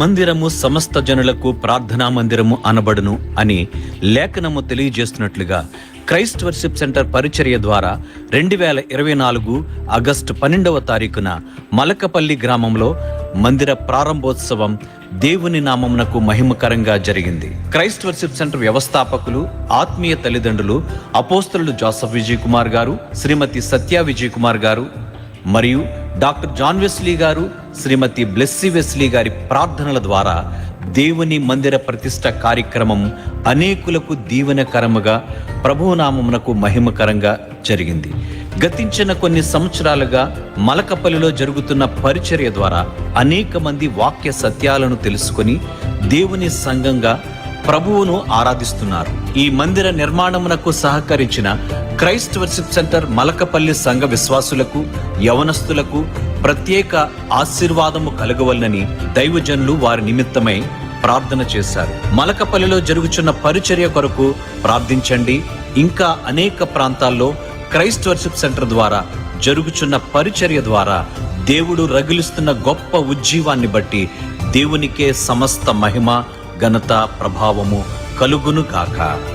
మందిరము సమస్త జనులకు ప్రార్థనా మందిరము అనబడును అని లేఖనము తెలియజేస్తున్నట్లుగా క్రైస్ట్ వర్షిప్ సెంటర్ పరిచర్య ద్వారా రెండు వేల ఇరవై నాలుగు ఆగస్టు పన్నెండవ తారీఖున మలకపల్లి గ్రామంలో మందిర ప్రారంభోత్సవం దేవుని నామమునకు మహిమకరంగా జరిగింది. క్రైస్ట్ వర్షిప్ సెంటర్ వ్యవస్థాపకులు ఆత్మీయ తల్లిదండ్రులు అపోస్తలు జోసఫ్ విజయ్ కుమార్ గారు శ్రీమతి సత్య విజయ్ కుమార్ గారు మరియు డాక్టర్ జాన్ వెస్లీ గారు శ్రీమతి బ్లెస్సీ వెస్లీ గారి ప్రార్థనల ద్వారా దేవుని మందిర ప్రతిష్ట కార్యక్రమం అనేకులకు దీవెనకరముగా ప్రభునామమునకు మహిమకరంగా జరిగింది. గతించిన కొన్ని సంవత్సరాలుగా మలకపల్లిలో జరుగుతున్న పరిచర్య ద్వారా అనేక మంది వాక్య సత్యాలను తెలుసుకొని దేవుని సంఘంగా ప్రభువును ఆరాధిస్తున్నారు. ఈ మందిర నిర్మాణమునకు సహకరించిన క్రైస్ట్ వర్షిప్ సెంటర్ మలకపల్లి సంఘ విశ్వాసులకు యవనస్తులకు ప్రత్యేక ఆశీర్వాదము కలగవలనని దైవజనులు వారి నిమిత్తమై ప్రార్థన చేశారు. మలకపల్లిలో జరుగుచున్న పరిచర్య కొరకు ప్రార్థించండి. ఇంకా అనేక ప్రాంతాల్లో క్రైస్ట్ వర్షిప్ సెంటర్ ద్వారా జరుగుచున్న పరిచర్య ద్వారా దేవుడు రగిలిస్తున్న గొప్ప ఉజ్జీవాన్ని బట్టి దేవునికే సమస్త మహిమ ఘనత ప్రభావము కలుగును కాక